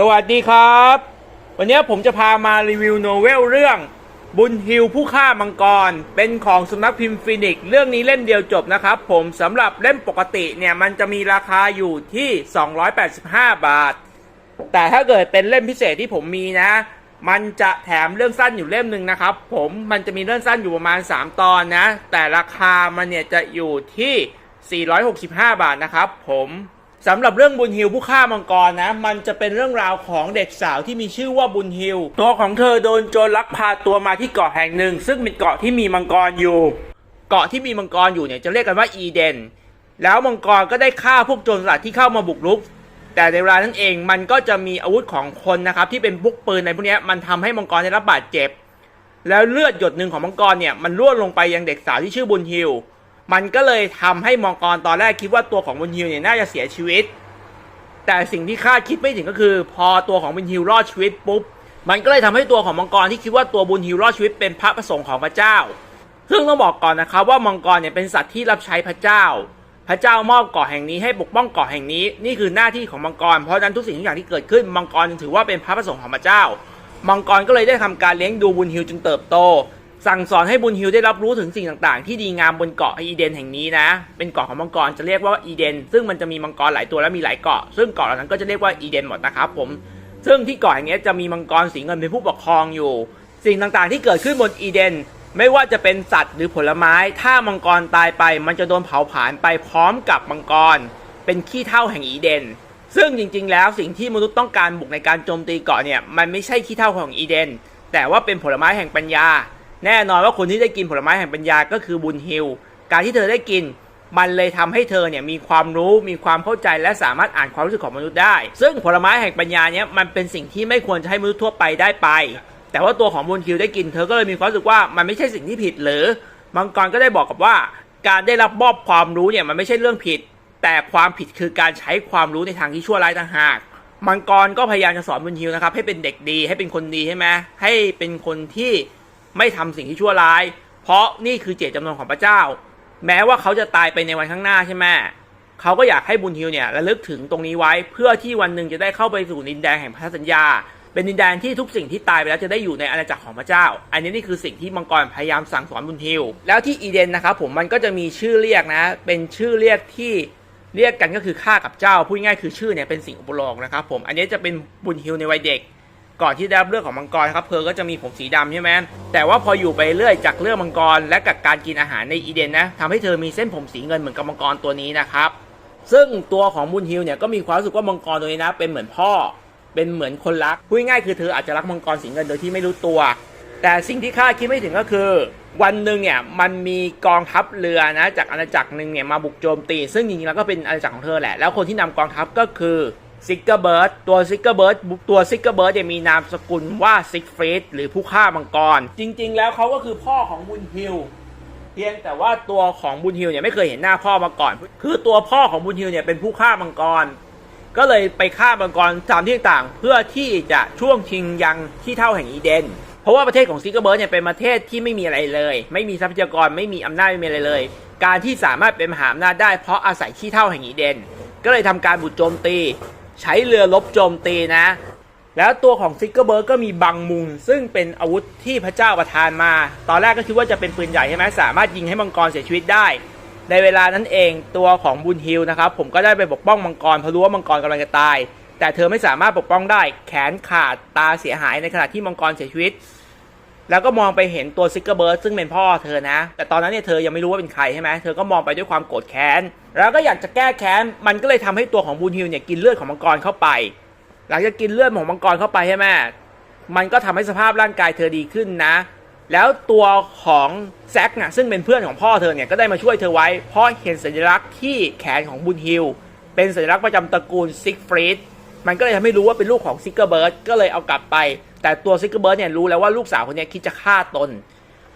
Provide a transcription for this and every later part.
สวัสดีครับ วันนี้ผมจะพามารีวิวโนเวลเรื่อง บุญฮิวผู้ฆ่ามังกร เป็นของสำนักพิมพ์ฟินิกซ์เรื่องนี้เล่มเดียวจบนะครับ ผมสำหรับเล่มปกติเนี่ยมันจะมีราคาอยู่ที่ 285 บาท แต่ถ้าเกิดเป็นเล่มพิเศษที่ผมมีนะ มันจะแถมเรื่องสั้นอยู่เล่มหนึ่งนะครับ ผมมันจะมีเรื่องสั้นอยู่ประมาณ 3 ตอนนะ แต่ราคามันเนี่ยจะอยู่ที่ 465 บาทนะครับ ผม สำหรับเรื่องบุญฮิวผู้ฆ่ามังกรนะ มันจะเป็นเรื่องราวของเด็กสาวที่มีชื่อว่าบุญฮิวตัวของเธอโดนโจรลักพาตัวมาที่เกาะแห่งหนึ่ง ซึ่งเป็นเกาะที่มีมังกรอยู่ เกาะที่มีมังกรอยู่เนี่ยจะเรียกกันว่าอีเดน แล้วมังกรก็ได้ฆ่าพวกโจรสลัดที่เข้ามาบุกรุก แต่ในเวลานั้นเองมันก็จะมีอาวุธของคนนะครับที่เป็นพวกปืนในพวกนี้มันทำให้มังกรได้รับบาดเจ็บ แล้วเลือดหยดหนึ่งของมังกรเนี่ยมันร่วงลงไปยังเด็กสาวที่ชื่อบุญฮิว มันก็เลยทำให้มังกรตอนแรกคิดว่าตัวของบุญฮิวเนี่ยน่าจะเสียชีวิต แต่สิ่งที่คาดคิดไม่ถึงก็คือ พอตัวของบุญฮิวรอดชีวิตปุ๊บ มันก็เลยทำให้ตัวของมังกรที่คิดว่าตัวบุญฮิวรอดชีวิตเป็นพระประสงค์ของพระเจ้า ซึ่งต้องบอกก่อนนะครับว่ามังกรเนี่ยเป็นสัตว์ที่รับใช้พระเจ้า พระเจ้ามอบเกาะแห่งนี้ให้ปกป้องเกาะแห่งนี้ นี่คือหน้าที่ของมังกร เพราะนั้นทุกสิ่งทุกอย่างที่เกิดขึ้นมังกรจึงถือว่าเป็นพระประสงค์ของพระเจ้า มังกรก็เลยได้ทำการเลี้ยงดูบุญฮิวจนเติบโต สั่งสอนให้บุญฮิวได้รับรู้ถึงสิ่งต่างๆ ที่ดีงามบนเกาะอีเดนแห่งนี้นะ เป็นเกาะของมังกรจะเรียกว่าอีเดน ซึ่งมันจะมีมังกรหลายตัวและมีหลายเกาะ ซึ่งเกาะเหล่านั้นก็จะเรียกว่าอีเดนหมดนะครับผม ซึ่งที่เกาะแห่งนี้จะมีมังกรสีเงินเป็นผู้ปกครองอยู่ สิ่งต่างๆที่เกิดขึ้นบนอีเดน ไม่ว่าจะเป็นสัตว์หรือผลไม้ ถ้ามังกรตายไป มันจะโดนเผาผลาญไปพร้อมกับมังกร เป็นขี้เท่าแห่งอีเดน ซึ่งจริงๆ แล้วสิ่งที่มนุษย์ต้องการบุกในการโจมตีเกาะเนี่ย มันไม่ใช่ขี้เท่าของอีเดน แต่ว่าเป็นผลไม้แห่งปัญญา แน่นอนว่าคนที่ได้กินผลไม้แห่งปัญญาก็คือบุญฮิวการที่เธอได้กินมันเลยทำให้เธอเนี่ยมีความรู้มีความเข้าใจและสามารถอ่านความรู้สึกของมนุษย์ได้ ซึ่งผลไม้แห่งปัญญาเนี่ยมันเป็นสิ่งที่ไม่ควรจะให้มนุษย์ทั่วไปได้ไป แต่ว่าตัวของบุญฮิวได้กินเธอก็เลยมีความรู้สึกว่ามันไม่ใช่สิ่งที่ผิดหรือมังกรก็ได้บอกกับว่า การได้รับมอบความรู้เนี่ยมันไม่ใช่เรื่องผิด แต่ความผิดคือการใช้ความรู้ในทางที่ชั่วร้ายต่างหากมังกรก็พยายามจะสอนบุญฮิวนะครับให้เป็นเด็กดีให้เป็นคนดีใช่ไหมให้เป็นคนที่ ไม่ทำสิ่งที่ชั่วร้าย เพราะนี่คือเจตจำนงของพระเจ้า แม้ว่าเขาจะตายไปในวันข้างหน้าใช่ไหมเขาก็อยากให้บุญฮิวเนี่ยระลึกถึงตรงนี้ไว้ เพื่อที่วันหนึ่งจะได้เข้าไปสู่ดินแดนแห่งพันธสัญญา เป็นดินแดนที่ทุกสิ่งที่ตายไปแล้วจะได้อยู่ในอาณาจักรของพระเจ้า อันนี้นี่คือสิ่งที่มังกรพยายามสั่งสอนบุญฮิว แล้วที่อีเดนนะครับผมมันก็จะมีชื่อเรียกนะ เป็นชื่อเรียกที่เรียกกันก็คือข้ากับเจ้าพูดง่ายคือชื่อเนี่ยเป็นสิ่งอุปโลกน์นะครับผมอันนี้จะเป็นบุญฮิวในวัยเด็ก ก่อนที่ได้รับเลือกของมังกรครับเพอก็จะมีผมสีดำใช่ไหมแต่ว่าพออยู่ไปเรื่อยจากเลือกมังกรและกับการกินอาหารในอีเดนนะทำให้เธอมีเส้นผมสีเงินเหมือนกับมังกรตัวนี้นะครับซึ่งตัวของบุญฮิวเนี่ยก็มีความรู้สึกว่ามังกรตัวนี้นะ เป็นเหมือนพ่อ เป็นเหมือนคนรักพูดง่ายคือเธออาจจะรักมังกรสีเงินโดยที่ไม่รู้ตัว แต่สิ่งที่ข้าคิดไม่ถึงก็คือ วันหนึ่งเนี่ยมันมีกองทัพเรือนะจากอาณาจักรหนึ่งเนี่ยมาบุกโจมตี ซึ่งจริงๆแล้วก็เป็นอาณาจักรของเธอแหละแล้วคนที่นำกองทัพก็คือ ซิกเกอร์เบิร์ดตัวซิกเกอร์เบิร์ดตัวซิกเกอร์เบิร์ดเนี่ยมีนามสกุลว่าซิกฟรีดหรือผู้ฆ่ามังกร จริง ๆ แล้วเขาก็คือพ่อของบุญฮิวเพียงแต่ว่าตัวของบุญฮิวเนี่ยไม่เคยเห็นหน้าพ่อมาก่อน คือตัวพ่อของบุญฮิวเนี่ยเป็นผู้ฆ่ามังกร ก็เลยไปฆ่ามังกรตามที่ต่างเพื่อที่จะช่วงชิงยังที่เท่าแห่งอีเดน เพราะว่าประเทศของซิกเกอร์เบิร์ดเนี่ยเป็นประเทศที่ไม่มีอะไรเลย ไม่มีทรัพยากรไม่มีอำนาจไม่มีอะไรเลย การที่สามารถเป็นมหาอำนาจได้เพราะอาศัยที่เท่าแห่งอีเดน ก็เลยทำการบุกโจมตี ใช้เรือลบโจมตีนะ แล้วตัวของซิกเกอร์เบิร์กก็มีบังมุง ซึ่งเป็นอาวุธที่พระเจ้าประทานมา ตอนแรกก็คิดว่าจะเป็นปืนใหญ่ใช่ไหมสามารถยิงให้มังกรเสียชีวิตได้ ในเวลานั้นเองตัวของบุญฮิลนะครับผมก็ได้ไปปกป้องมังกรเพราะรู้ว่ามังกรกำลังจะตาย แต่เธอไม่สามารถปกป้องได้ แขนขาดตาเสียหายในขณะที่มังกรเสียชีวิต แล้วก็มองไปเห็นตัวซิกเกอร์เบิร์ดซึ่งเป็นพ่อเธอนะ แต่ตอนนั้นเนี่ยเธอยังไม่รู้ว่าเป็นใครใช่ไหมเธอก็มองไปด้วยความโกรธแค้น แล้วก็อยากจะแก้แค้น มันก็เลยทำให้ตัวของบุญฮิลเนี่ยกินเลือดของมังกรเข้าไป หลังจากกินเลือดของมังกรเข้าไปใช่ไหมมันก็ทำให้สภาพร่างกายเธอดีขึ้นนะ แล้วตัวของแซกน่ะซึ่งเป็นเพื่อนของพ่อเธอเนี่ยก็ได้มาช่วยเธอไว้ เพราะเห็นสัญลักษณ์ที่แขนของบุญฮิลเป็นสัญลักษณ์ประจำตระกูลซิกฟรีดมันก็เลยทำให้รู้ว่าเป็นลูกของซิกเกอร์เบิร์ดก็เลยเอากลับไป แต่ตัวซิกเกอร์เบิร์ดเนี่ยรู้แล้วว่าลูกสาวคนเนี้ยคิดจะฆ่าตน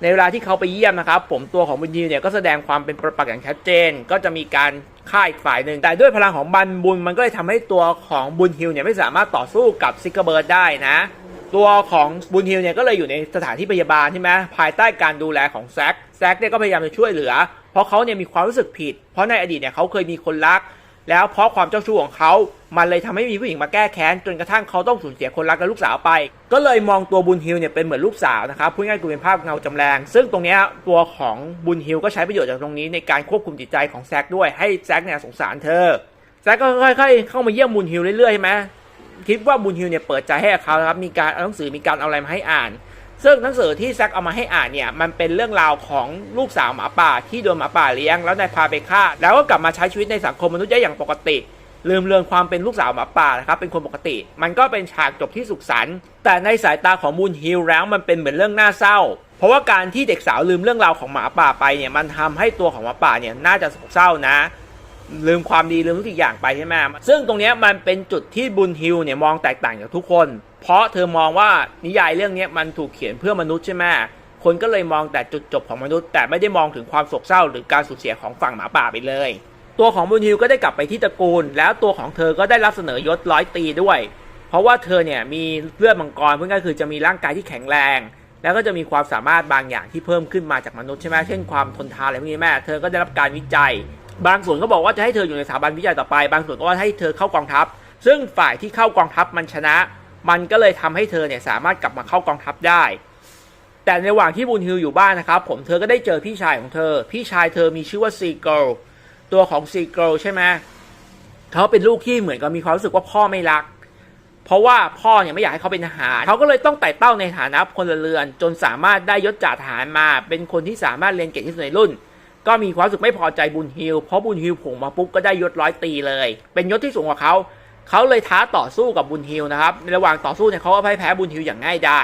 ในเวลาที่เขาไปเยี่ยมนะครับ ผมตัวของบุญยิวเนี่ยก็แสดงความเป็นประปักษ์อย่างชัดเจน ก็จะมีการฆ่าอีกฝ่ายหนึ่ง แต่ด้วยพลังของบันบุญมันก็เลยทำให้ตัวของบุญฮิวเนี่ยไม่สามารถต่อสู้กับซิกเกอร์เบิร์ดได้นะ ตัวของบุญฮิวเนี่ยก็เลยอยู่ในสถานที่พยาบาลใช่ไหมภายใต้การดูแลของแซกแซกเนี่ยก็พยายามจะช่วยเหลือ เพราะเขาเนี่ยมีความรู้สึกผิด เพราะในอดีตเนี่ยเขาเคยมีคนรัก แล้วเพราะความเจ้าชู้ของเขามันเลยทำให้มีผู้หญิงมาแก้แค้นจนกระทั่งเขาต้องสูญเสียคนรักและลูกสาวไป ก็เลยมองตัวบุญฮิวเนี่ยเป็นเหมือนลูกสาวนะครับพูดง่ายๆคือเป็นภาพเงาจำแรง ซึ่งตรงนี้ตัวของบุญฮิวก็ใช้ประโยชน์จากตรงนี้ในการควบคุมจิตใจของแซกด้วยให้แซกเนี่ยสงสารเธอแซกก็ค่อยๆเข้ามาเยี่ยมบุญฮิวเรื่อยๆใช่ไหมคิดว่าบุญฮิวเนี่ยเปิดใจให้เขานะครับมีการเอาหนังสือมีการเอาอะไรมาให้อ่าน ซึ่งหนังสือที่แซกเอามาให้อ่านเนี่ยมันเป็นเรื่องราวของลูกสาวหมาป่าที่โดนหมาป่าเลี้ยงแล้วนายพาไปฆ่า แล้วก็กลับมาใช้ชีวิตในสังคมมนุษย์ได้อย่างปกติ ลืมเลือนความเป็นลูกสาวหมาป่านะครับเป็นคนปกติ มันก็เป็นฉากจบที่สุขสันต์แต่ในสายตาของมูนฮิลแล้วมันเป็นเหมือนเรื่องน่าเศร้า เพราะว่าการที่เด็กสาวลืมเรื่องราวของหมาป่าไปเนี่ยมันทำให้ตัวของหมาป่าเนี่ยน่าจะโศกเศร้านะ ลืมความดีลืมทุกสิ่งอย่างไปใช่ไหมซึ่งตรงนี้มันเป็นจุดที่บุญฮิลเนี่ยมองแตกต่างจากทุกคน เพราะเธอมองว่านิยายเรื่องนี้มันถูกเขียนเพื่อมนุษย์ใช่ไหมคนก็เลยมองแต่จุดจบของมนุษย์ แต่ไม่ได้มองถึงความโศกเศร้า หรือการสูญเสียของฝั่งหมาป่าไปเลย ตัวของบุญฮิวก็ได้กลับไปที่ตระกูล แล้วตัวของเธอก็ได้รับเสนอยศร้อยตีด้วย เพราะว่าเธอเนี่ยมีเลือดมังกรเพื่อนก็คือจะมีร่างกายที่แข็งแรง แล้วก็จะมีความสามารถบางอย่างที่เพิ่มขึ้นมาจากมนุษย์ใช่ไหมเช่นความทนทานอะไรพวกนี้แม่เธอก็ได้รับการวิจัย บางส่วนก็บอกว่าจะให้เธออยู่ในสถาบันวิจัยต่อไป บางส่วนก็ว่าให้เธอเข้ากองทัพ ซึ่งฝ่ายที่เข้ากองทัพมันชนะ มันก็เลยทำให้เธอเนี่ยสามารถกลับมาเข้ากองทัพได้ แต่ในระหว่างที่บุญฮิวอยู่บ้านนะครับ ผมเธอก็ได้เจอพี่ชายของเธอ พี่ชายเธอมีชื่อว่าซีเกิลตัวของซีเกิลใช่ไหมเขาเป็นลูกที่เหมือนกับมีความรู้สึกว่าพ่อไม่รัก เพราะว่าพ่อเนี่ยไม่อยากให้เขาเป็นทหาร เขาก็เลยต้องไต่เต้าในฐานะพลเรือน จนสามารถได้ยศจ่าทหารมา เป็นคนที่สามารถเรียนเก่งที่สุดในรุ่น ก็มีความรู้สึกไม่พอใจบุญฮิลเพราะบุญฮิลผงมาปุ๊บก็ได้ยศร้อยตีเลย เป็นยศที่สูงกว่าเขาเขาเลยท้าต่อสู้กับบุญฮิลนะครับในระหว่างต่อสู้เนี่ยเขาก็พ่ายแพ้บุญฮิลอย่างง่ายได้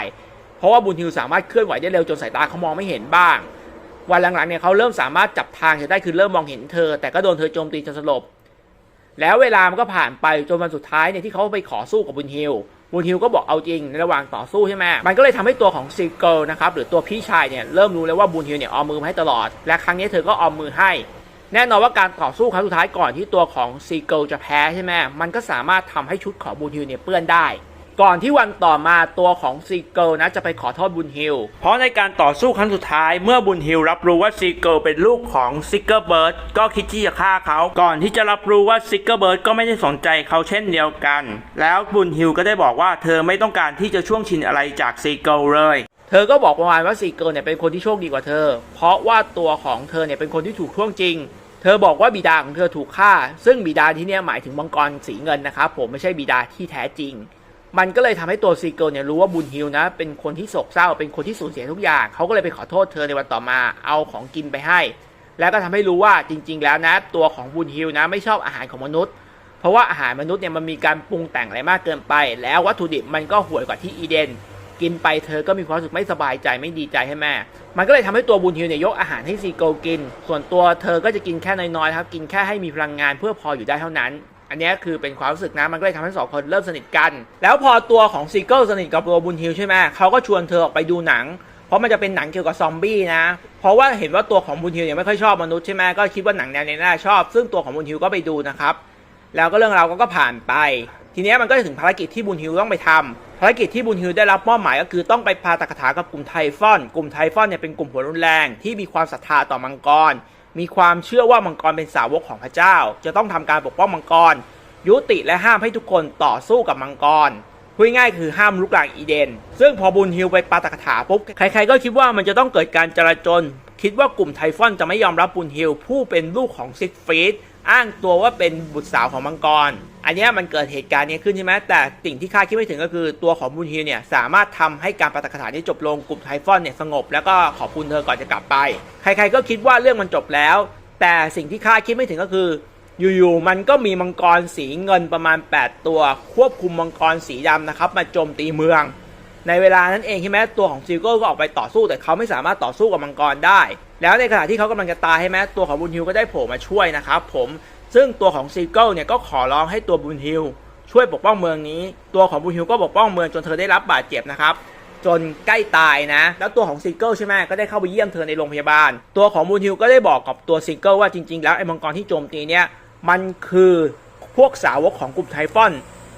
เพราะว่าบุญฮิลสามารถเคลื่อนไหวได้เร็วจนสายตาเขามองไม่เห็นบ้าง วันหลังๆเนี่ยเขาเริ่มสามารถจับทางเธอได้คือเริ่มมองเห็นเธอ แต่ก็โดนเธอโจมตีจนสลบแล้วเวลามันก็ผ่านไปจนวันสุดท้ายเนี่ยที่เขาไปขอสู้กับบุญฮิล บูลฮิลก็บอกเอาจริงในระหว่างต่อสู้ใช่ไหมมันก็เลยทำให้ตัวของซีเกิลนะครับหรือตัวพี่ชายเนี่ยเริ่มรู้แล้วว่าบูนฮิลเนี่ยออมมือมาให้ตลอด และครั้งนี้เธอก็ออมมือให้ แน่นอนว่าการต่อสู้ครั้งสุดท้ายก่อนที่ตัวของซีเกิลจะแพ้ใช่ไหมมันก็สามารถทำให้ชุดของบูนฮิลเนี่ยเปื้อนได้ ก่อนที่วันต่อมาตัวของซีเกิลนะจะไปขอโทษบุญฮิล เพราะในการต่อสู้ครั้งสุดท้ายเมื่อบุญฮิลรับรู้ว่าซีเกิลเป็นลูกของซิกเกอร์เบิร์ดก็คิดที่จะฆ่าเขา ก่อนที่จะรับรู้ว่าซิกเกอร์เบิร์ดก็ไม่ได้สนใจเขาเช่นเดียวกัน แล้วบุญฮิลก็ได้บอกว่าเธอไม่ต้องการที่จะช่วงชิงอะไรจากซีเกิลเลยเธอก็บอกประมาณว่าซีเกิลเนี่ยเป็นคนที่โชคดีกว่าเธอ เพราะว่าตัวของเธอเนี่ยเป็นคนที่ถูกท่วงจริง เธอบอกว่าบิดาของเธอถูกฆ่า ซึ่งบิดาที่เนี่ยหมายถึงมังกรสีเงินนะครับผมไม่ใช่บิดาที่แท้จริง มันก็เลยทำให้ตัวซีเกิลเนี่ยรู้ว่าบุญฮิลนะ เป็นคนที่โศกเศร้าเป็นคนที่สูญเสียทุกอย่าง เขาก็เลยไปขอโทษเธอในวันต่อมาเอาของกินไปให้ แล้วก็ทำให้รู้ว่าจริง ๆ แล้วนะ ตัวของบุญฮิลนะ ไม่ชอบอาหารของมนุษย์ เพราะว่าอาหารมนุษย์เนี่ยมันมีการปรุงแต่งอะไรมากเกินไป แล้ววัตถุดิบมันก็ห่วยกว่าที่อีเดน กินไปเธอก็มีความรู้สึกไม่สบายใจไม่ดีใจให้แม่ มันก็เลยทำให้ตัวบุญฮิลเนี่ยยกอาหารให้ซีเกิลกิน ส่วนตัวเธอก็จะกินแค่น้อยๆครับกินแค่ให้มีพลังงานเพื่อพออยู่ได้เท่านั้น อันนี้คือเป็นความรู้สึกนะมันก็เลยทำให้สองคนเริ่มสนิทกัน แล้วพอตัวของซีเกิลสนิทกับตัวบุญฮิลใช่ไหมเขาก็ชวนเธอออกไปดูหนัง เพราะมันจะเป็นหนังเกี่ยวกับซอมบี้นะ เพราะว่าเห็นว่าตัวของบุญฮิลเนี่ยไม่ค่อยชอบมนุษย์ใช่ไหมก็คิดว่าหนังแนวนี้น่าชอบ ซึ่งตัวของบุญฮิลก็ไปดูนะครับ แล้วก็เรื่องราวก็ผ่านไป ทีเนี้ยมันก็ถึงภารกิจที่บุญฮิลต้องไปทำภารกิจที่บุญฮิลได้รับมอบหมายก็คือต้องไปพาตกถากับกลุ่มไทฟอน กลุ่มไทฟอนเนี่ยเป็นกลุ่มหัวรุนแรงที่มีความศรัทธาต่อมังกร มีความเชื่อว่ามังกรเป็นสาวกของพระเจ้า จะต้องทำการปกป้องมังกร ยุติและห้ามให้ทุกคนต่อสู้กับมังกรพูดง่ายคือห้ามลุกลามอีเดน ซึ่งพอบุญฮิวไปปาตกถาปุ๊บ ใครๆก็คิดว่ามันจะต้องเกิดการจราจน คิดว่ากลุ่มไทฟอนจะไม่ยอมรับบุญฮิลผู้เป็นลูกของซิกฟรีดอ้างตัวว่าเป็นบุตรสาวของมังกร อันนี้มันเกิดเหตุการณ์นี้ขึ้นใช่ไหมแต่สิ่งที่คาดคิดไม่ถึงก็คือตัวของบุญฮิลเนี่ยสามารถทำให้การปาตกถานี้จบลงกลุ่มไทฟอนเนี่ยสงบ แล้วก็ขอบคุณเธอก่อนจะกลับไป ใครๆก็คิดว่าเรื่องมันจบแล้ว แต่สิ่งที่คาดคิดไม่ถึงก็คืออยู่ๆมันก็มีมังกรสีเงินประมาณ 8 ตัว ควบคุมมังกรสีดำนะครับ มาโจมตีเมือง ในเวลานั้นเองใช่ไหมตัวของซิลโก้ก็ออกไปต่อสู้แต่เขาไม่สามารถต่อสู้กับมังกรได้ แล้วในขณะที่เขากำลังจะตายใช่ไหมตัวของบุญฮิวก็ได้โผล่มาช่วยนะครับผมซึ่งตัวของซิลโก้เนี่ยก็ขอร้องให้ตัวบุญฮิวช่วยปกป้องเมืองนี้ ตัวของบุญฮิวก็ปกป้องเมืองจนเธอได้รับบาดเจ็บนะครับจนใกล้ตายนะ แล้วตัวของซิงเกิลใช่ไหมก็ได้เข้าไปเยี่ยมเธอในโรงพยาบาล ตัวของมูนฮิลก็ได้บอกกับตัวซิงเกิลว่าจริงๆ แล้วไอ้มังกรที่โจมตีเนี่ย มันคือพวกสาวกของกลุ่มไทฟอน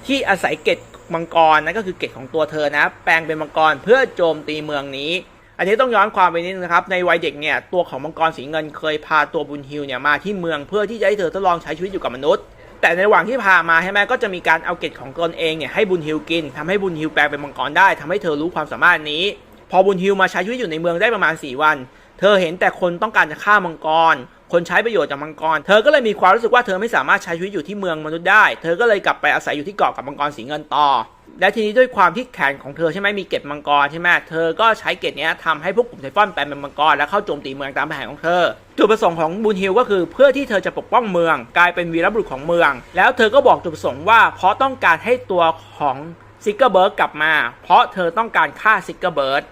ที่อาศัยเกต มังกรนั่นก็คือเกตของตัวเธอนะ แปลงเป็นมังกรเพื่อโจมตีเมืองนี้ อันนี้ต้องย้อนความไปนิดนึงนะครับ ในวัยเด็กเนี่ยตัวของมังกรสีเงินเคยพาตัวบุญฮิลเนี่ยมาที่เมืองเพื่อที่จะให้เธอทดลองใช้ชีวิตอยู่กับมนุษย์ แต่ในระหว่างที่พามาใช่ไหมก็จะมีการเอาเกตของตนเองเนี่ยให้บุญฮิวกินทำให้บุญฮิวแปลงเป็นมังกรได้ทำให้เธอรู้ความสามารถนี้ พอบุญฮิวมาใช้ชีวิตอยู่ในเมืองได้ประมาณ 4 วัน เธอเห็นแต่คนต้องการจะฆ่ามังกร คนใช้ประโยชน์จากมังกร เธอก็เลยมีความรู้สึกว่าเธอไม่สามารถใช้ชีวิตอยู่ที่เมืองมนุษย์ได้ เธอก็เลยกลับไปอาศัยอยู่ที่เกาะกับมังกรสีเงินต่อและทีนี้ด้วยความที่แขนของเธอใช่ไหมมีเกตมังกรใช่ไหมเธอก็ใช้เกตนี้ยทำให้พวกกลุ่มไทฟอนแปลงเป็นมังกรและเข้าโจมตีเมืองตามแผนของเธอ จุดประสงค์ของบุญฮิลก็คือเพื่อที่เธอจะปกป้องเมือง กลายเป็นวีรบุรุษของเมือง แล้วเธอก็บอกจุดประสงค์ว่าเพราะต้องการให้ตัวของซิกเกอร์เบิร์ดกลับมา เพราะเธอต้องการฆ่าซิกเกอร์เบิร์ด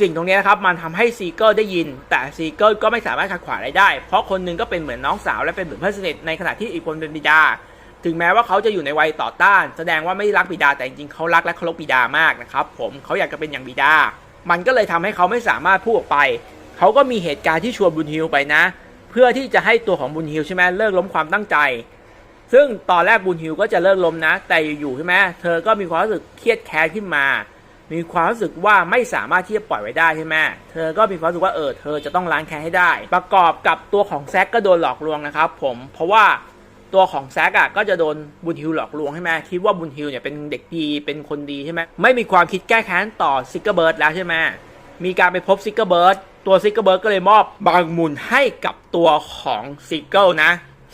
สิ่งตรงนี้นะครับมันทำให้ซีเกอร์ได้ยิน แต่ซีเกอร์ก็ไม่สามารถขัดขวางอะไรได้ เพราะคนหนึงก็เป็นเหมือนน้องสาวและเป็นเหมือนเพื่อนสนิทในขณะที่อีกคนเป็นบิดา ถึงแม้ว่าเขาจะอยู่ในวัยต่อต้าน แสดงว่าไม่รักบิดาแต่จริงๆเขารักและเคารพบิดามากนะครับผมเขาอยากจะเป็นอย่างบิดา มันก็เลยทำให้เขาไม่สามารถพูดออกไป เขาก็มีเหตุการณ์ที่ชวนบุญฮิวไปนะ เพื่อที่จะให้ตัวของบุญฮิวใช่ไหมเลิกล้มความตั้งใจ ซึ่งตอนแรกบุญฮิวก็จะเลิกล้มนะ แต่อยู่ๆใช่ไหมเธอก็มีความรู้สึกเครียดแค้นขึ้นมา มีความรู้สึกว่าไม่สามารถที่จะปล่อยไว้ได้ใช่ไหมเธอก็มีความรู้สึกว่าเออเธอจะต้องล้างแค้นให้ได้ ประกอบกับตัวของแซกก็โดนหลอกลวงนะครับผมเพราะว่าตัวของแซกอะก็จะโดนบุญฮิวหลอกลวงใช่ไหมคิดว่าบุญฮิวเนี่ยเป็นเด็กดีเป็นคนดีใช่ไหมไม่มีความคิดแก้แค้นต่อซิกเกอร์เบิร์ดแล้วใช่ไหมมีการไปพบซิกเกอร์เบิร์ดตัวซิกเกอร์เบิร์ดก็เลยมอบบางมุนให้กับตัวของซิกเกิลนะ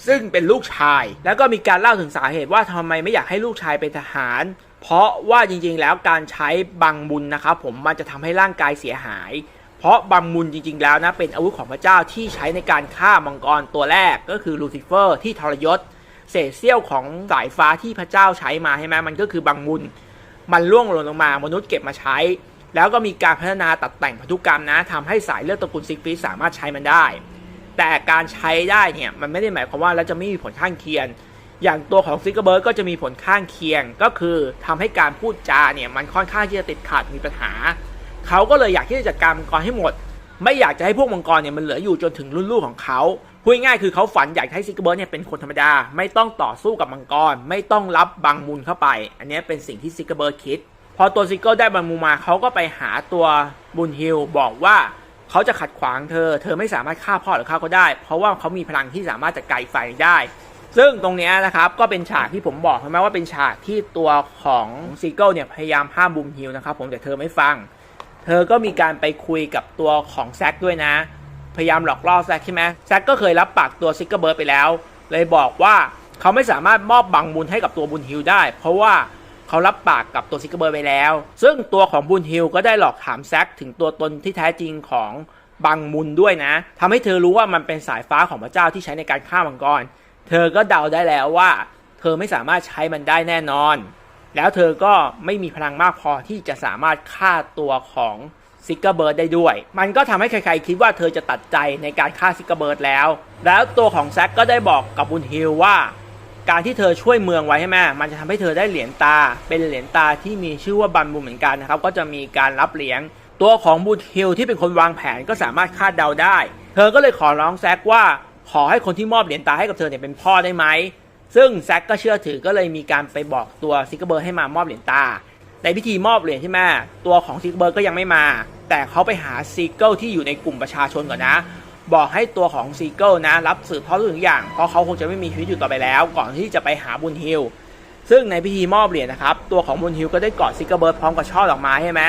ซึ่งเป็นลูกชาย แล้วก็มีการเล่าถึงสาเหตุว่าทำไมไม่อยากให้ลูกชายเป็นทหาร เพราะว่าจริงๆแล้วการใช้บังมุนนะครับผมมันจะทำให้ร่างกายเสียหาย เพราะบังมุนจริง ๆ แล้วนะเป็นอาวุธของพระเจ้าที่ใช้ในการฆ่ามังกรตัวแรกก็คือลูซิเฟอร์ที่ทรยศ เศษเสี้ยวของสายฟ้าที่พระเจ้าใช้มาใช่ไหมมันก็คือบังมุนมันล่วงหล่นลงมามนุษย์เก็บมาใช้ แล้วก็มีการพัฒนาตัดแต่งพันธุกรรมนะทำให้สายเลือดตระกูลซิกฟิสสามารถใช้มันได้ แต่การใช้ได้เนี่ยมันไม่ได้หมายความว่าเราจะไม่มีผลข้างเคียง อย่างตัวของซิกเกอร์เบิร์ดก็จะมีผลข้างเคียง ก็คือทำให้การพูดจาเนี่ยมันค่อนข้างที่จะติดขัดมีปัญหา เขาก็เลยอยากที่จะจัดการมังกรให้หมด ไม่อยากจะให้พวกมังกรเนี่ยมันเหลืออยู่จนถึงรุ่นลูกของเขาพูดง่ายคือเขาฝันอยากให้ซิกเกอร์เบิร์ดเนี่ยเป็นคนธรรมดา ไม่ต้องต่อสู้กับมังกร ไม่ต้องรับบังมูลเข้าไป อันนี้เป็นสิ่งที่ซิกเกอร์เบิร์ดคิด พอตัวซิกเกิลได้บังมูลมาเขาก็ไปหาตัวบุญฮิลบอกว่าเขาจะขัดขวางเธอ เธอไม่สามารถฆ่าพ่อหรือฆ่าเขาได้ เพราะว่าเขามีพลังที่สามารถจัดการอีกฝ่ายได้ ซึ่งตรงนี้นะครับก็เป็นฉากที่ผมบอกใช่ไหมว่าเป็นฉากที่ตัวของซิกเกิลเนี่ยพยายามห้ามบุญฮิลนะครับผมแต่เธอไม่ฟัง เธอก็มีการไปคุยกับตัวของแซกด้วยนะ พยายามหลอกล่อแซกใช่ไหมแซกก็เคยรับปากตัวซิกเกอร์เบิร์ดไปแล้ว เลยบอกว่าเขาไม่สามารถมอบบังบุญให้กับตัวบุญฮิลได้ เพราะว่าเขารับปากกับตัวซิกเกอร์เบิร์ดไปแล้ว ซึ่งตัวของบุญฮิลก็ได้หลอกถามแซกถึงตัวตนที่แท้จริงของบังมุนด้วยนะทำให้เธอรู้ว่ามันเป็นสายฟ้าของพระเจ้าที่ใช้ในการฆ่ามังกร เธอก็เดาได้แล้วว่า เธอไม่สามารถใช้มันได้แน่นอน แล้วเธอก็ไม่มีพลังมากพอที่จะสามารถฆ่าตัวของซิกเกอร์เบิร์ดได้ด้วย มันก็ทำให้ใครๆคิดว่าเธอจะตัดใจในการฆ่าซิกเกอร์เบิร์ดแล้ว แล้วตัวของแซกก็ได้บอกกับบุญฮิลว่า การที่เธอช่วยเมืองไว้ให้แม่มันจะทำให้เธอได้เหรียญตา เป็นเหรียญตาที่มีชื่อว่าบันบุญเหมือนกันนะครับ ก็จะมีการรับเหรียญตัวของบุญฮิลที่เป็นคนวางแผนก็สามารถคาดเดาได้ เธอก็เลยขอร้องแซกว่า ขอให้คนที่มอบเหรียญตาให้กับเธอเนี่ยเป็นพ่อได้ไหม ซึ่งแซกก็เชื่อถือก็เลยมีการไปบอกตัวซิกเกอร์เบิร์ดให้มามอบเหรียญตา ในพิธีมอบเหรียญใช่ไหมตัวของซิกเกอร์เบิร์ดก็ยังไม่มา แต่เขาไปหาซีเกิลที่อยู่ในกลุ่มประชาชนก่อนนะ บอกให้ตัวของซีเกิลนะรับสืบทอดทุกอย่าง เพราะเขาคงจะไม่มีชีวิตอยู่ต่อไปแล้ว ก่อนที่จะไปหาบุญฮิลซึ่งในพิธีมอบเหรียญนะครับ ตัวของบุญฮิลก็ได้กอดซิกเกอร์เบิร์ดพร้อมกับช่อดอกไม้ใช่ไหม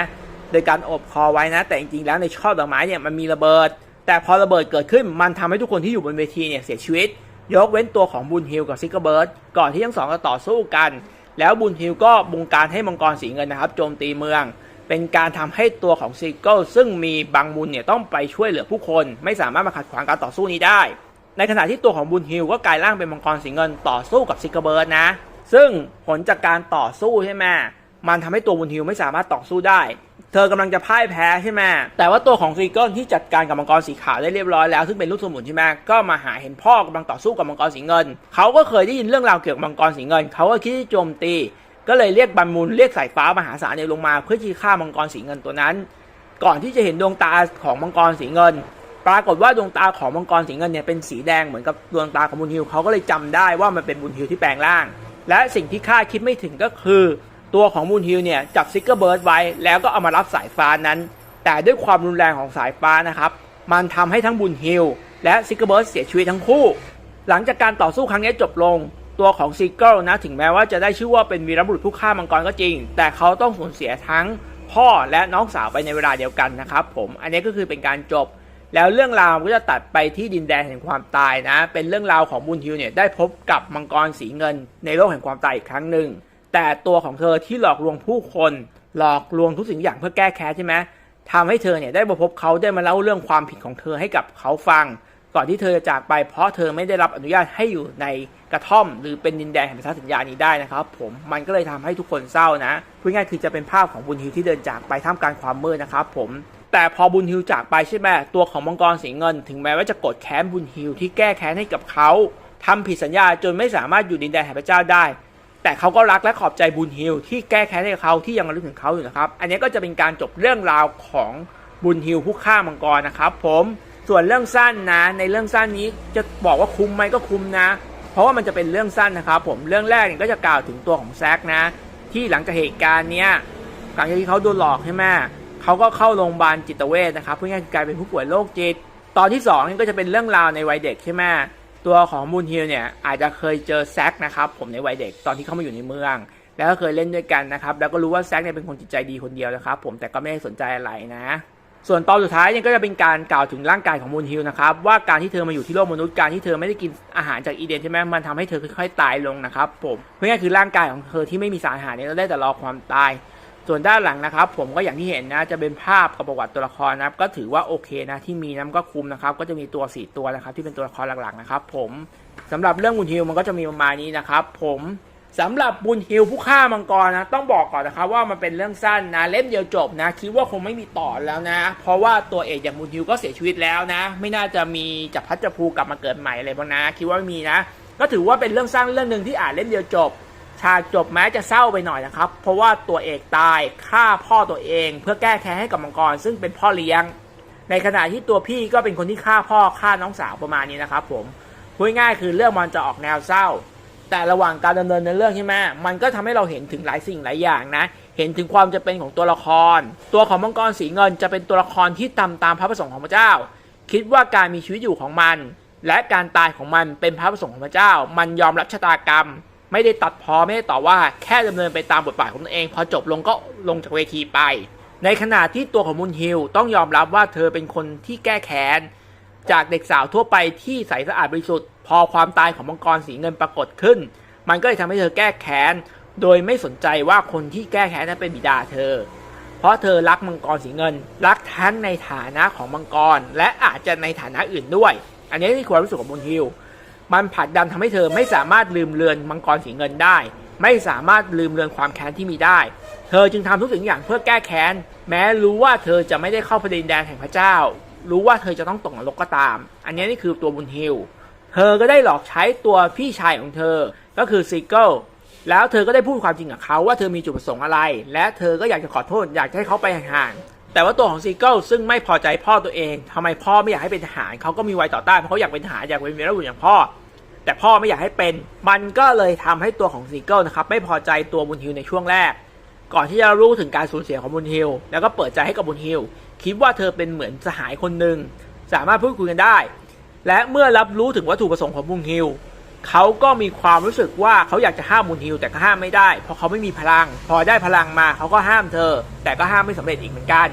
โดยการโอบคอไว้นะ แต่จริงๆแล้วในช่อดอกไม้เนี่ยมันมีระเบิด แต่พอระเบิดเกิดขึ้นมันทำให้ทุกคนที่อยู่บนเวทีเนี่ยเสียชีวิต ยกเว้นตัวของบุญฮิลกับซิกเกอร์เบิร์ดก่อนที่ทั้งสองจะต่อสู้กัน แล้วบุญฮิลก็บงการให้มังกรสีเงินนะครับโจมตีเมือง เป็นการทำให้ตัวของซิกเกิลซึ่งมีบางบุญเนี่ยต้องไปช่วยเหลือผู้คน ไม่สามารถมาขัดขวางการต่อสู้นี้ได้ ในขณะที่ตัวของบุญฮิลก็กลายร่างเป็นมังกรสีเงินต่อสู้กับซิกเกอร์เบิร์ดนะ ซึ่งผลจากการต่อสู้ใช่ไหมมันทำให้ตัวบุญฮิลไม่สามารถต่อสู้ได้ เธอกำลังจะพ่ายแพ้ใช่ไหมแต่ว่าตัวของซีเกิลที่จัดการกับมังกรสีขาวได้เรียบร้อยแล้วซึ่งเป็นลูกสมุนใช่ไหมก็มาหาเห็นพ่อกำลังต่อสู้กับมังกรสีเงิน เขาก็เคยได้ยินเรื่องราวเกี่ยวกับมังกรสีเงิน เขาก็คิดที่โจมตี ก็เลยเรียกบันมูลเรียกสายฟ้ามหาศาลเนี่ยลงมา เพื่อที่จะฆ่ามังกรสีเงินตัวนั้น ก่อนที่จะเห็นดวงตาของมังกรสีเงิน ปรากฏว่าดวงตาของมังกรสีเงินเนี่ยเป็นสีแดงเหมือนกับดวงตาของบุญฮิวเขาก็เลยจำได้ว่ามันเป็นบุญฮิวที่แปลงร่าง และสิ่งที่คาดคิดไม่ถึงก็คือ ตัวของบุญฮิวเนี่ยจับซิกเกอร์เบิร์ดไว้แล้วก็เอามารับสายฟ้านั้น แต่ด้วยความรุนแรงของสายฟ้านะครับ มันทำให้ทั้งบุญฮิลและซิกเกอร์เบิร์ดเสียชีวิตทั้งคู่ หลังจากการต่อสู้ครั้งนี้จบลง ตัวของซีเกิลนะถึงแม้ว่าจะได้ชื่อว่าเป็นวีรบุรุษผู้ฆ่ามังกรก็จริง แต่เขาต้องสูญเสียทั้งพ่อและน้องสาวไปในเวลาเดียวกันนะครับผมอันนี้ก็คือเป็นการจบ แล้วเรื่องราวก็จะตัดไปที่ดินแดนแห่งความตายนะ เป็นเรื่องราวของบุญฮิวเนี่ยได้พบกับมังกรสีเงินในโลกแห่งความตายอีกครั้งหนึ่ง แต่ตัวของเธอที่หลอกลวงผู้คน หลอกลวงทุกสิ่งอย่างเพื่อแก้แค้นใช่ไหมทำให้เธอเนี่ยได้มาพบเขาได้มาเล่าเรื่องความผิดของเธอให้กับเขาฟัง ก่อนที่เธอจะจากไปเพราะเธอไม่ได้รับอนุญาตให้อยู่ในกระท่อม หรือเป็นดินแดนแห่งพันธสัญญานี้ได้นะครับ ผมมันก็เลยทำให้ทุกคนเศร้านะพูดง่ายคือจะเป็นภาพของบุญฮิวที่เดินจากไปท่ามกลางความมืดนะครับ ผมแต่พอบุญฮิวจากไปใช่ไหมตัวของมังกรสีเงิน ถึงแม้ว่าจะกดแค้นบุญฮิวที่แก้แค้นให้กับเขาทำผิดสัญญาจนไม่สามารถอยู่ดินแดนแห่งพระเจ้าได้ แต่เขาก็รักและขอบใจบุญฮิวที่แก้แค้นให้เขาที่ยังระลึกถึงเขาอยู่นะครับ อันนี้ก็จะเป็นการจบเรื่องราวของบุญฮิวผู้ฆ่ามังกรนะครับผมส่วนเรื่องสั้นนะในเรื่องสั้นนี้จะบอกว่าคุ้มไหมก็คุ้มนะ เพราะว่ามันจะเป็นเรื่องสั้นนะครับผมเรื่องแรกเนี่ยก็จะกล่าวถึงตัวของแซกนะ ที่หลังจากเหตุการณ์เนี้ยหลังจากที่เขาโดนหลอกใช่ไหมเขาก็เข้าโรงพยาบาลจิตเวชนะครับเพื่อให้กลายเป็นผู้ป่วยโรคจิต ตอนที่สองนี่ก็จะเป็นเรื่องราวในวัยเด็กใช่ไหม ตัวของมูนฮิลเนี่ยอาจจะเคยเจอแซกนะครับผมในวัยเด็กตอนที่เข้ามาอยู่ในเมือง แล้วก็เคยเล่นด้วยกันนะครับแล้วก็รู้ว่าแซกเนี่ยเป็นคนจิตใจดีคนเดียวนะครับผมแต่ก็ไม่ได้สนใจอะไรนะ ส่วนตอนสุดท้ายเนี่ยก็จะเป็นการกล่าวถึงร่างกายของมูนฮิลนะครับว่าการที่เธอมาอยู่ที่โลกมนุษย์การที่เธอไม่ได้กินอาหารจากอีเดนใช่ไหมมันทำให้เธอค่อยๆตายลงนะครับผมเพื่อง่ายๆคือร่างกายของเธอที่ไม่มีสารอาหารเนี่ยได้แต่รอความตาย ส่วนด้านหลังนะครับ ผมก็อย่างที่เห็นนะจะเป็นภาพกับประวัติตัวละครนะครับ ก็ถือว่าโอเคนะที่มีน้ำก็คุมนะครับ ก็จะมีตัวสี่ตัวนะครับ ที่เป็นตัวละครหลักๆนะครับ ผมสำหรับเรื่องบุญฮิลมันก็จะมีประมาณนี้นะครับ ผมสำหรับบุญฮิลผู้ฆ่ามังกรนะต้องบอกก่อนนะครับว่ามันเป็นเรื่องสั้นนะเล่มเดียวจบนะคิดว่าคงไม่มีต่อแล้วนะ เพราะว่าตัวเอกอย่างบุญฮิลก็เสียชีวิตแล้วนะ ไม่น่าจะมีจับพัดจับพลูกลับมาเกิดใหม่อะไรบ้างนะ คิดว่าไม่มีนะ ก็ถือว่าเป็นเรื่องสั้นเรื่องหนึ่งที่อ่านเล่มเดียวจบ ฉากจบแม้จะเศร้าไปหน่อยนะครับ เพราะว่าตัวเอกตายฆ่าพ่อตัวเอง เพื่อแก้แค้นให้กับมังกรซึ่งเป็นพ่อเลี้ยง ในขณะที่ตัวพี่ก็เป็นคนที่ฆ่าพ่อฆ่าน้องสาวประมาณนี้นะครับ ผมพูดง่ายคือเรื่องมันจะออกแนวเศร้า แต่ระหว่างการดำเนินในเรื่องใช่ไหมมันก็ทำให้เราเห็นถึงหลายสิ่งหลายอย่างนะ เห็นถึงความจะเป็นของตัวละคร ตัวของมังกรสีเงินจะเป็นตัวละครที่ตามตามพระประสงค์ของพระเจ้า คิดว่าการมีชีวิตอยู่ของมัน และการตายของมันเป็นพระประสงค์ของพระเจ้า มันยอมรับชะตากรรม ไม่ได้ตัดพอไม่ได้ต่อว่าแค่ดำเนินไปตามบทบาทของตัวเอง พอจบลงก็ลงจากเวทีไป ในขณะที่ตัวของมุนฮิลต้องยอมรับว่าเธอเป็นคนที่แก้แค้นจากเด็กสาวทั่วไปที่ใสสะอาดบริสุทธิ์ พอความตายของมังกรสีเงินปรากฏขึ้น มันก็เลยทำให้เธอแก้แค้นโดยไม่สนใจว่าคนที่แก้แค้นนั้นเป็นบิดาเธอ เพราะเธอรักมังกรสีเงิน รักทั้งในฐานะของมังกร และอาจจะในฐานะอื่นด้วย อันนี้ที่ความรู้สึกของมุนฮิล มันผลักดันทำให้เธอไม่สามารถลืมเลือนมังกรสีเงินได้ ไม่สามารถลืมเลือนความแค้นที่มีได้ เธอจึงทำทุกสิ่งอย่างเพื่อแก้แค้น แม้รู้ว่าเธอจะไม่ได้เข้าประเด็นแดนแห่งพระเจ้า รู้ว่าเธอจะต้องตกนรกก็ตาม อันนี้นี่คือตัวบุญฮิลเธอก็ได้หลอกใช้ตัวพี่ชายของเธอ ก็คือซิเกิลแล้วเธอก็ได้พูดความจริงกับเขาว่าเธอมีจุดประสงค์อะไร และเธอก็อยากจะขอโทษอยากจะให้เขาไปห่างๆแต่ว่าตัวของซีเกิลซึ่งไม่พอใจพ่อตัวเองทำไมพ่อไม่อยากให้เป็นทหารเขาก็มีไวต่อต้านเพราะเขาอยากเป็นทหารอยากเป็นวีรบุรุษอย่างพ่อ แต่พ่อไม่อยากให้เป็น มันก็เลยทำให้ตัวของซีเกิลนะครับไม่พอใจตัวบุญฮิลในช่วงแรก ก่อนที่จะรู้ถึงการสูญเสียของบุญฮิลแล้วก็เปิดใจให้กับบุญฮิลคิดว่าเธอเป็นเหมือนสหายคนหนึ่งสามารถพูดคุยกันได้ และเมื่อรับรู้ถึงวัตถุประสงค์ของบุญฮิลเขาก็มีความรู้สึกว่าเขาอยากจะห้ามบุญฮิลแต่ก็ห้ามไม่ได้ เพราะเขาไม่มีพลัง พอได้พลังมาเขาก็ห้ามเธอ แต่ก็ห้ามไม่สำเร็จอีกเหมือนกัน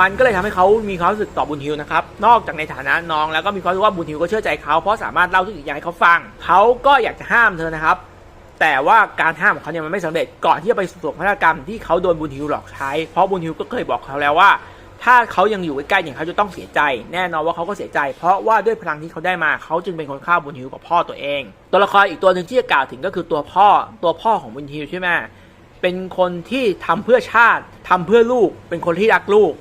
มันก็เลยทำให้เขามีความรู้สึกต่อบุญฮิลนะครับ นอกจากในฐานะน้องแล้วก็มีความรู้สึกว่าบุญฮิลก็เชื่อใจเขาเพราะสามารถเล่าทุกอย่างให้เขาฟัง เขาก็อยากจะห้ามเธอนะครับ แต่ว่าการห้ามของเขาเนี่ยมันไม่สำเร็จก่อนที่จะไปสู่พฤติกรรมที่เขาโดนบุญฮิลหลอกใช้ เพราะบุญฮิลก็เคยบอกเขาแล้วว่า ถ้าเขายังอยู่ใกล้ๆอย่างเขาจะต้องเสียใจ แน่นอนว่าเขาก็เสียใจ เพราะว่าด้วยพลังที่เขาได้มาเขาจึงเป็นคนฆ่าบุญฮิลกับพ่อตัวเอง ตัวละครอีกตัวหนึ่งที่จะกล่าวถึงก็คือตัวพ่อตัวพ่อของบุญฮิลใช่ไหมเป็นคนที่ทำเพื่อชาติทำเพื่อลูก เป็นคนที่รักลูก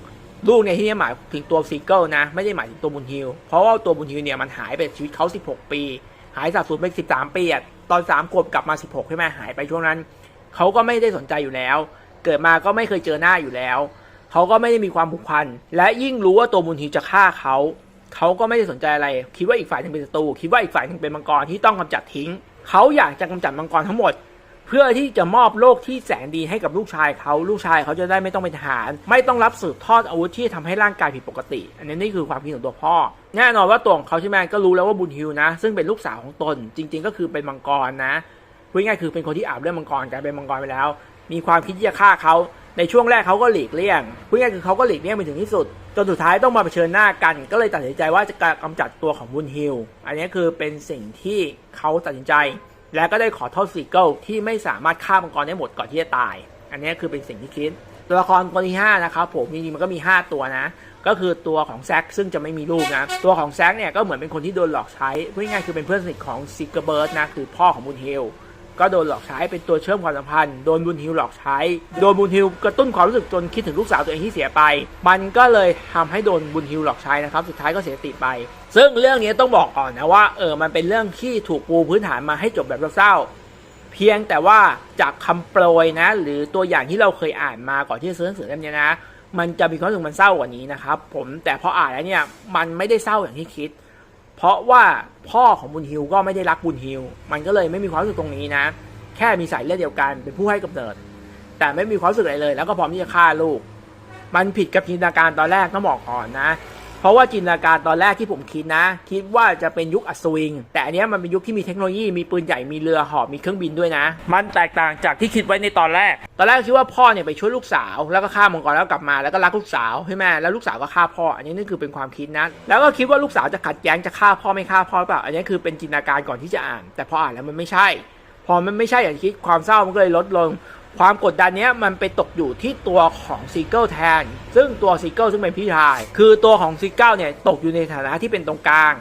ลูกในที่นี้หมายถึงตัวซิเกิลนะ ไม่ได้หมายถึงตัวบุญฮิลเพราะว่าตัวบุญฮิลเนี่ยมันหายไปชีวิตเขา 16 ปี หายสาบสูญไป13 ปีอะตอน 3 ขวบกลับมา 16 ใช่ไหมหายไปช่วงนั้น เขาก็ไม่ได้สนใจอยู่แล้ว เกิดมาก็ไม่เคยเจอหน้าอยู่แล้ว เขาก็ไม่ได้มีความผูกพัน และยิ่งรู้ว่าตัวบุญฮิลจะฆ่าเขา เขาก็ไม่ได้สนใจอะไร คิดว่าอีกฝ่ายหนึงเป็นศัตรู คิดว่าอีกฝ่ายหนึงเป็นมังกรที่ต้องกำจัดทิ้ง เขาอยากจะกำจัดมังกรทั้งหมด เพื่อที่จะมอบโลกที่แสนดีให้กับลูกชายเขาลูกชายเขาจะได้ไม่ต้องเป็นทหาร ไม่ต้องรับสืบทอดอาวุธที่ทำให้ร่างกายผิดปกติ อันนี้นี่คือความคิดของตัวพ่อ แน่นอนว่าตัวของเขาใช่ไหมก็รู้แล้วว่าบุญฮิวนะ ซึ่งเป็นลูกสาวของตน จริง ๆ ก็คือเป็นมังกรนะพูดง่ายๆคือเป็นคนที่อาบเรื่องมังกรกลายเป็นมังกรไปแล้ว มีความคิดที่จะฆ่าเขาในช่วงแรกเขาก็หลีกเลี่ยงพูดง่ายๆคือเขาก็หลีกเลี่ยงไปถึงที่สุด จนสุดท้ายต้องมาเผชิญหน้ากัน ก็เลยตัดสินใจว่าจะกำจัดตัวของบุญฮิลอันนี้คือเป็นสิ่งที่เขาตัดสินใจ และก็ได้ขอโทษซีเกิลที่ไม่สามารถฆ่ามังกรได้หมดก่อนที่จะตาย อันนี้คือเป็นสิ่งที่คิด ตัวละครตัวที่5นะครับผมจริงๆมันก็มี 5 ตัวนะ ก็คือตัวของแซกซึ่งจะไม่มีลูกนะ ตัวของแซกเนี่ยก็เหมือนเป็นคนที่โดนหลอกใช้พูดง่ายๆคือเป็นเพื่อนสนิทของซิกเกอร์เบิร์ดนะคือพ่อของบุญฮิล ก็โดนหลอกใช้เป็นตัวเชื่อมความสัมพันธ์โดนบุญฮิวหลอกใช้ โดนบุญฮิวกระตุ้นความรู้สึกจนคิดถึงลูกสาวตัวเองที่เสียไป มันก็เลยทำให้โดนบุญฮิวหลอกใช้นะครับ สุดท้ายก็เสียสติไป ซึ่งเรื่องนี้ต้องบอกก่อนนะว่าเออมันเป็นเรื่องที่ถูกปูพื้นฐานมาให้จบแบบเศร้าเพียงแต่ว่าจากคำโปรยนะ หรือตัวอย่างที่เราเคยอ่านมาก่อนที่จะซื้อหนังสือเล่มนี้นะ มันจะมีความรู้สึกมันเศร้ากว่านี้นะครับผมแต่พออ่านแล้วเนี่ยมันไม่ได้เศร้าอย่างที่คิด เพราะว่าพ่อของบุญฮิวก็ไม่ได้รักบุญฮิว มันก็เลยไม่มีความรู้สึกตรงนี้นะ แค่มีสายเลือดเดียวกันเป็นผู้ให้กำเนิด แต่ไม่มีความรู้สึกอะไรเลย แล้วก็พร้อมที่จะฆ่าลูก มันผิดกับจินตนาการตอนแรกต้องบอกก่อนนะ ราะว่าจินตนาการตอนแรกที่ผมคิดนะ คิดว่าจะเป็นยุคอัศวินแต่อันเนี้ยมันเป็นยุคที่มีเทคโนโลยีมีปืนใหญ่มีเรือหอบมีเครื่องบินด้วยนะ มันแตกต่างจากที่คิดไว้ในตอนแรก ตอนแรกคิดว่าพ่อเนี่ยไปช่วยลูกสาว แล้วก็ฆ่ามังกรแล้วกลับมาแล้วก็รักลูกสาวใช่ไหมแล้วลูกสาวก็ฆ่าพ่อ อันนี้นี่คือเป็นความคิดนะแล้วก็คิดว่าลูกสาวจะขัดแย้งจะฆ่าพ่อไม่ฆ่าพ่อหรือเปล่าอันนี้คือเป็นจินตนาการก่อนที่จะอ่าน แต่พออ่านแล้วมันไม่ใช่ พอมันไม่ใช่อย่างที่คิดความเศร้ามันก็เลยลดลง ความกดดันเนี้ยมันไปตกอยู่ที่ตัวของซีเกิลแทน ซึ่งตัวซีเกิลซึ่งเป็นพี่ชาย คือตัวของซีเกิลเนี่ยตกอยู่ในฐานะที่เป็นตรงกลาง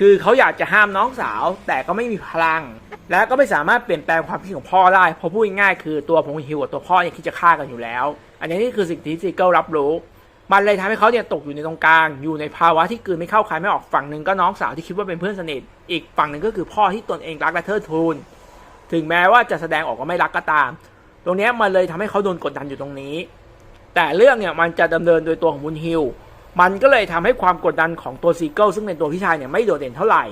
คือเขาอยากจะห้ามน้องสาว แต่ก็ไม่มีพลัง และก็ไม่สามารถเปลี่ยนแปลงความคิดของพ่อได้เพราะพูดง่ายคือตัวของฮิวกับตัวพ่อเนี่ยคิดจะฆ่ากันอยู่แล้ว อันนี้นี่คือสิ่งที่ซีเกิลรับรู้ มันเลยทำให้เขาเนี่ยตกอยู่ในตรงกลาง อยู่ในภาวะที่กืนไม่เข้าใคายไม่ออกฝั่งหนึ่งก็น้องสาวที่คิดว่าเป็นเพื่อนสนิท อีกฝั่งหนึ่งก็คือพ่อที่ตนเองรักและเทิดทูน ถึงแม้ว่าจะแสดงออกว่าไม่รักก็ตาม ตรงเนี้ยมันเลยทำให้เขาโดนกดดันอยู่ตรงนี้ แต่เรื่องเนี่ยมันจะดำเนินโดยตัวของบุญฮิลมันก็เลยทำให้ความกดดันของตัวซีเกิลซึ่งเป็นตัวพี่ชายเนี่ยไม่โดดเด่นเท่าไหร่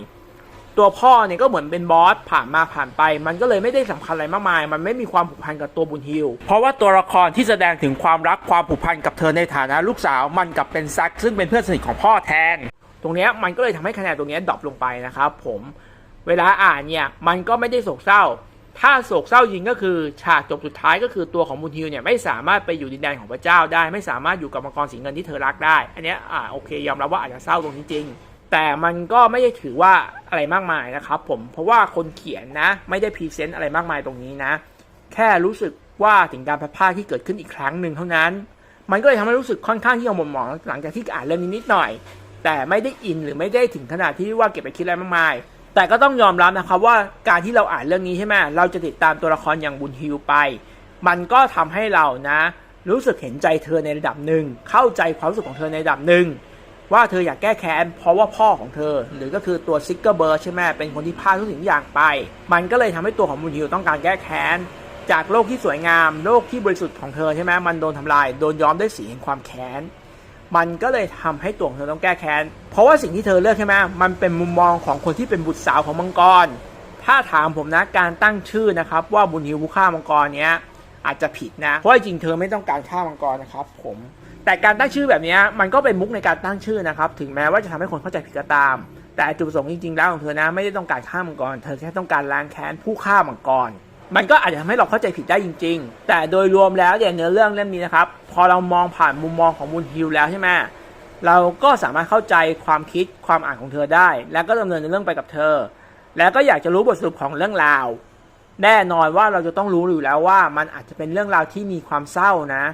ตัวพ่อเนี่ยก็เหมือนเป็นบอสผ่านมาผ่านไป มันก็เลยไม่ได้สำคัญอะไรมากมาย มันไม่มีความผูกพันกับตัวบุญฮิลเพราะว่าตัวละครที่แสดงถึงความรักความผูกพันกับเธอในฐานะลูกสาวมันกลับเป็นซักซึ่งเป็นเพื่อนสนิทของพ่อแทน ตรงเนี้ยมันก็เลยทำให้คะแนนตรงเนี้ยดรอปลงไปนะครับผมเวลาอ่านเนี่ยมันก็ไม่ได้โศกเศร้า ถ้าโศกเศร้าจริงก็คือฉากจบสุดท้ายก็คือตัวของบุญฮิวเนี่ยไม่สามารถไปอยู่ดินแดนของพระเจ้าได้ ไม่สามารถอยู่กับมังกรสีเงินที่เธอรักได้ อันเนี้ยอ่าโอเคยอมรับว่าอาจจะเศร้าตรงนี้จริงแต่มันก็ไม่ได้ถือว่าอะไรมากมายนะครับผมเพราะว่าคนเขียนนะ ไม่ได้พรีเซนต์อะไรมากมายตรงนี้นะ แค่รู้สึกว่าถึงการพัดพลาดที่เกิดขึ้นอีกครั้งหนึ่งเท่านั้น มันก็เลยทำให้รู้สึกค่อนข้างที่จะหม่นหมองหลังจากที่อ่านเรื่องนี้นิดหน่อย แต่ไม่ได้อินหรือไม่ได้ถึงขนาดที่ว่าเก็บไปคิดอะไรมากมาย แต่ก็ต้องยอมรับนะครับว่าการที่เราอ่านเรื่องนี้ใช่ไหมเราจะติดตามตัวละครอย่างบุญฮิวไป มันก็ทำให้เรานะ รู้สึกเห็นใจเธอในระดับหนึ่ง เข้าใจความรู้สึกของเธอในระดับหนึ่ง ว่าเธออยากแก้แค้นเพราะว่าพ่อของเธอ หรือก็คือตัวซิกเกอร์เบิร์ใช่ไหมเป็นคนที่พลาดทุกสิ่งทุกอย่างไป มันก็เลยทำให้ตัวของบุญฮิวต้องการแก้แค้นจากโลกที่สวยงาม โลกที่บริสุทธิ์ของเธอใช่ไหมมันโดนทำลาย โดนย้อมด้วยสีแห่งความแค้น มันก็เลยทำให้ตัวของเธอต้องแก้แค้น เพราะว่าสิ่งที่เธอเลือกใช่ไหมมันเป็นมุมมองของคนที่เป็นบุตรสาวของมังกร ถ้าถามผมนะการตั้งชื่อนะครับว่าบุญฮิวผู้ฆ่ามังกรเนี้ยอาจจะผิดนะ เพราะจริงๆเธอไม่ต้องการฆ่ามังกรนะครับผมแต่การตั้งชื่อแบบนี้มันก็เป็นมุกในการตั้งชื่อนะครับ ถึงแม้ว่าจะทำให้คนเข้าใจผิดก็ตาม แต่จุดประสงค์จริงๆแล้วของเธอนะไม่ได้ต้องการฆ่ามังกร เธอแค่ต้องการล้างแค้นผู้ฆ่ามังกร มันก็อาจจะทำให้เราเข้าใจผิดได้จริง ๆ แต่โดยรวมแล้วเนี่ยเนื้อเรื่องเล่มนี้นะครับ พอเรามองผ่านมุมมองของบุญฮิวแล้วใช่ไหมเราก็สามารถเข้าใจความคิดความอ่านของเธอได้ แล้วก็ดำเนินเรื่องไปกับเธอ แล้วก็อยากจะรู้บทสรุปของเรื่องราว แน่นอนว่าเราจะต้องรู้อยู่แล้วว่ามันอาจจะเป็นเรื่องราวที่มีความเศร้านะ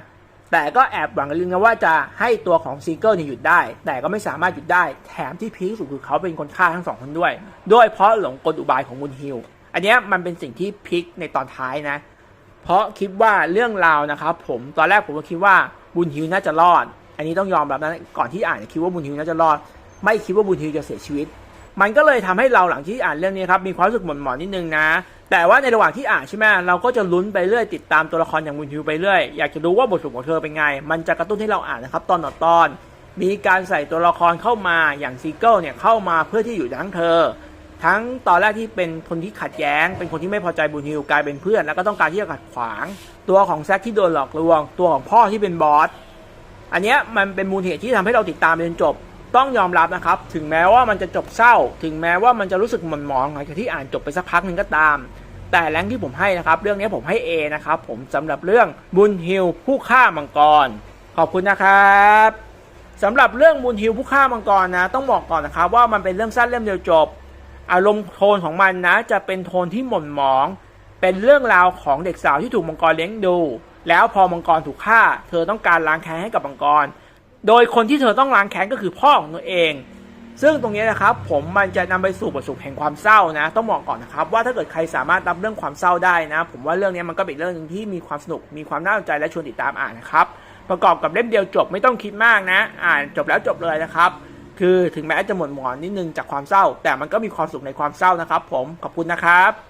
แต่ก็แอบหวังลึกนะว่าจะให้ตัวของซีเกิลเนี่ยหยุดได้ แต่ก็ไม่สามารถหยุดได้ แถมที่พีคสุดคือเขาเป็นคนฆ่าทั้งสองคนด้วยโดยเพราะหลงกลอุบายของบุญฮิล อันนี้มันเป็นสิ่งที่พลิกในตอนท้ายนะ เพราะคิดว่าเรื่องราวนะครับ ผมตอนแรกผมก็คิดว่าบุญฮิวน่าจะรอด อันนี้ต้องยอมรับนะก่อนที่อ่านคิดว่าบุญฮิวน่าจะรอด ไม่คิดว่าบุญฮิวจะเสียชีวิต มันก็เลยทำให้เราหลังที่อ่านเรื่องนี้ครับมีความรู้สึกหม่นหมองนิดนึงนะ แต่ว่าในระหว่างที่อ่านใช่ไหมเราก็จะลุ้นไปเรื่อยติดตามตัวละครอย่างบุญฮิวไปเรื่อยอยากจะรู้ว่าบทสรุปของเธอเป็นไง มันจะกระตุ้นให้เราอ่านนะครับ ตอนต่อตอน มีการใส่ตัวละครเข้ามาอย่างซีเกิลเนี่ยเข้ามาเพื่อที่อยู่ทั้งเธอ ทั้งตอนแรกที่เป็นคนที่ขัดแย้ง เป็นคนที่ไม่พอใจบุญฮิวกลายเป็นเพื่อน แล้วก็ต้องการที่จะขัดขวาง ตัวของแซคที่โดนหลอกลวง ตัวของพ่อที่เป็นบอสอันเนี้ยมันเป็นมูลเหตุที่ทำให้เราติดตามจนจบต้องยอมรับนะครับ ถึงแม้ว่ามันจะจบเศร้า ถึงแม้ว่ามันจะรู้สึกหม่นหมองหลังจากที่อ่านจบไปสักพักหนึ่งก็ตาม แต่แรงที่ผมให้นะครับ เรื่องนี้ผมให้ A นะครับ ผมสำหรับเรื่องบุญฮิวผู้ฆ่ามังกร ขอบคุณนะครับสำหรับเรื่องบุญฮิวผู้ฆ่ามังกรนะ ต้องบอกก่อนนะครับ ว่ามันเป็นเรื่องสั้นเล่มเดียวจบ อารมณ์โทนของมันนะจะเป็นโทนที่หม่นหมอง เป็นเรื่องราวของเด็กสาวที่ถูกมังกรเลี้ยงดู แล้วพอมังกรถูกฆ่า เธอต้องการล้างแค้นให้กับมังกร โดยคนที่เธอต้องล้างแค้นก็คือพ่อของตัวเอง ซึ่งตรงนี้นะครับ ผมมันจะนำไปสู่บทสรุปแห่งความเศร้านะ ต้องบอกก่อนนะครับ ว่าถ้าเกิดใครสามารถรับเรื่องความเศร้าได้นะ ผมว่าเรื่องนี้มันก็เป็นเรื่องหนึงที่มีความสนุก มีความน่าสนใจและชวนติดตามอ่านนะครับ ประกอบกับเล่มเดียวจบไม่ต้องคิดมากนะ อ่านจบแล้วจบเลยนะครับ คือถึงแม้จะหม่นหมอนนิดนึงจากความเศร้า แต่มันก็มีความสุขในความเศร้านะครับ ผมขอบคุณนะครับ